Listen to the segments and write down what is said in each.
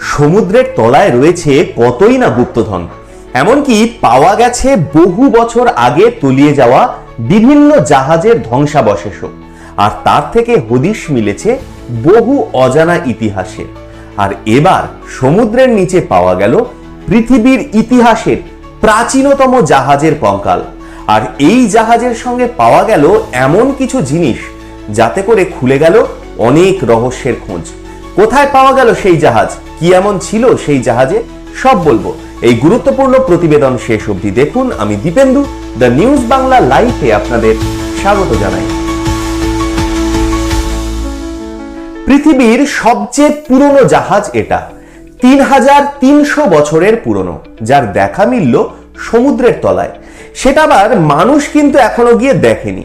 সমুদ্রের তলায় রয়েছে কতই না গুপ্তধন। এমনকি পাওয়া গেছে বহু বছর আগে তলিয়ে যাওয়া বিভিন্ন জাহাজের ধ্বংসাবশেষও। আর তার থেকে হদিশ মিলেছে বহু অজানা ইতিহাসে। আর এবার সমুদ্রের নিচে পাওয়া গেল পৃথিবীর ইতিহাসের প্রাচীনতম জাহাজের কঙ্কাল। আর এই জাহাজের সঙ্গে পাওয়া গেল এমন কিছু জিনিস যাতে করে খুলে গেল অনেক রহস্যের খোঁজ। কোথায় পাওয়া গেল সেই জাহাজ? কি এমন ছিল সেই জাহাজে? সব বলব। এই গুরুত্বপূর্ণ প্রতিবেদন শেষ অবধি দেখুন। আমি দীপেন্দু, দ্য নিউজ বাংলা লাইভে আপনাদের স্বাগত জানাই। পৃথিবীর সবচেয়ে পুরনো জাহাজ এটা। তিন হাজার তিনশো বছরের পুরনো, যার দেখা মিলল সমুদ্রের তলায়। সেটা আবার মানুষ কিন্তু এখনও গিয়ে দেখেনি।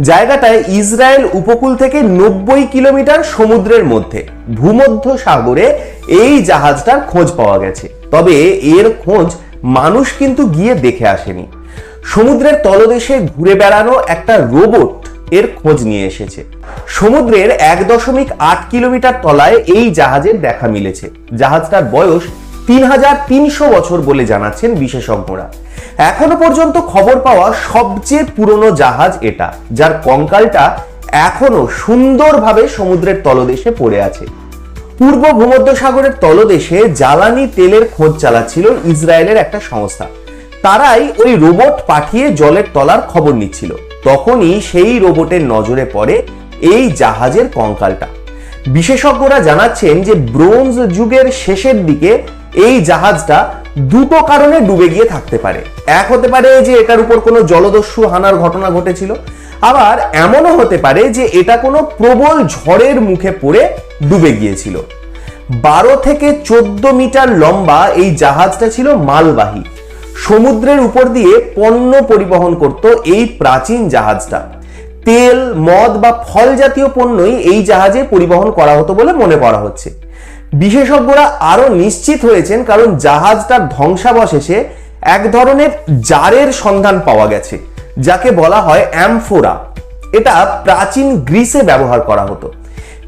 জায়গাটায় ইসরায়েল উপকূল থেকে নব্বই কিলোমিটার সমুদ্রের মধ্যে, ভূমধ্য সাগরে এই জাহাজটার খোঁজ পাওয়া গেছে। তবে এর খোঁজ মানুষ কিন্তু গিয়ে দেখে আসেনি। সমুদ্রের তলদেশে ঘুরে বেড়ানো একটা রোবট এর খোঁজ নিয়ে এসেছে। সমুদ্রের এক দশমিক আট কিলোমিটার তলায় এই জাহাজের দেখা মিলেছে। জাহাজটার বয়স তিন হাজার তিনশো বছর বলে জানাচ্ছেন বিশেষজ্ঞরা। এখনও পর্যন্ত খবর পাওয়া সবচেয়ে পুরনো জাহাজ এটা, যার কঙ্কালটা এখনও সুন্দরভাবে সমুদ্রের তলদেশে পড়ে আছে। পূর্ব ভূমধ্যসাগরের তলদেশে জ্বালানি তেলের খোঁজ চালাচ্ছিল ইসরায়েলের একটা সংস্থা। তারাই ওই রোবট পাঠিয়ে জলের তলার খবর নিচ্ছিল। তখনই সেই রোবটের নজরে পড়ে এই জাহাজের কঙ্কালটা। বিশেষজ্ঞরা জানাচ্ছেন যে ব্রোঞ্জ যুগের শেষের দিকে এই জাহাজটা দুটো কারণে ডুবে গিয়ে থাকতে পারে। এক হতে পারে যে এটার উপর কোনো জলদস্যু হানার ঘটনা ঘটেছিল, আবার এমনও হতে পারে যে এটা কোনো প্রবল ঝড়ের মুখে পড়ে ডুবে গিয়েছিল। বারো থেকে চোদ্দ মিটার লম্বা এই জাহাজটা ছিল মালবাহী। সমুদ্রের উপর দিয়ে পণ্য পরিবহন করত এই প্রাচীন জাহাজটা। তেল, মদ বা ফল জাতীয় পণ্যই এই জাহাজে পরিবহন করা হতো বলে মনে করা হচ্ছে। বিশেষজ্ঞরা আরও নিশ্চিত হয়েছেন কারণ জাহাজটার ধ্বংসাবশেষে এক ধরনের জারের সন্ধান পাওয়া গেছে, যাকে বলা হয় অ্যামফোরা। এটা প্রাচীন গ্রিসে ব্যবহার করা হতো।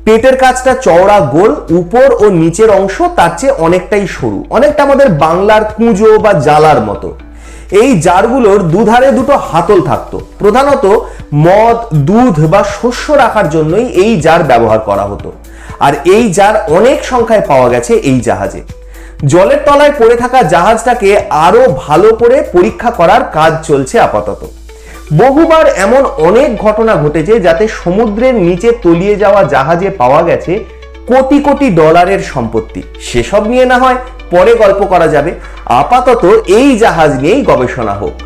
পেটের কাজটা চওড়া, গোল, উপর ও নিচের অংশ তার চেয়ে অনেকটাই সরু, অনেকটা আমাদের বাংলার কুঁজো বা জালার মতো। এই জারগুলোর দুধারে দুটো হাতল থাকতো। প্রধানত মদ, দুধ বা শস্য রাখার জন্যই এই জার ব্যবহার করা হতো। আর এই জার অনেক সংখ্যায় পাওয়া গেছে এই জাহাজে। জলের তলায় পড়ে থাকা জাহাজটাকে আরও ভালো করে পরীক্ষা করার কাজ চলছে আপাতত। বহুবার এমন অনেক ঘটনা ঘটেছে যাতে সমুদ্রের নিচে তলিয়ে যাওয়া জাহাজে পাওয়া গেছে কোটি কোটি ডলারের সম্পত্তি। সেসব নিয়ে না হয় পরে গল্প করা যাবে। আপাতত এই জাহাজ নিয়েই গবেষণা হোক।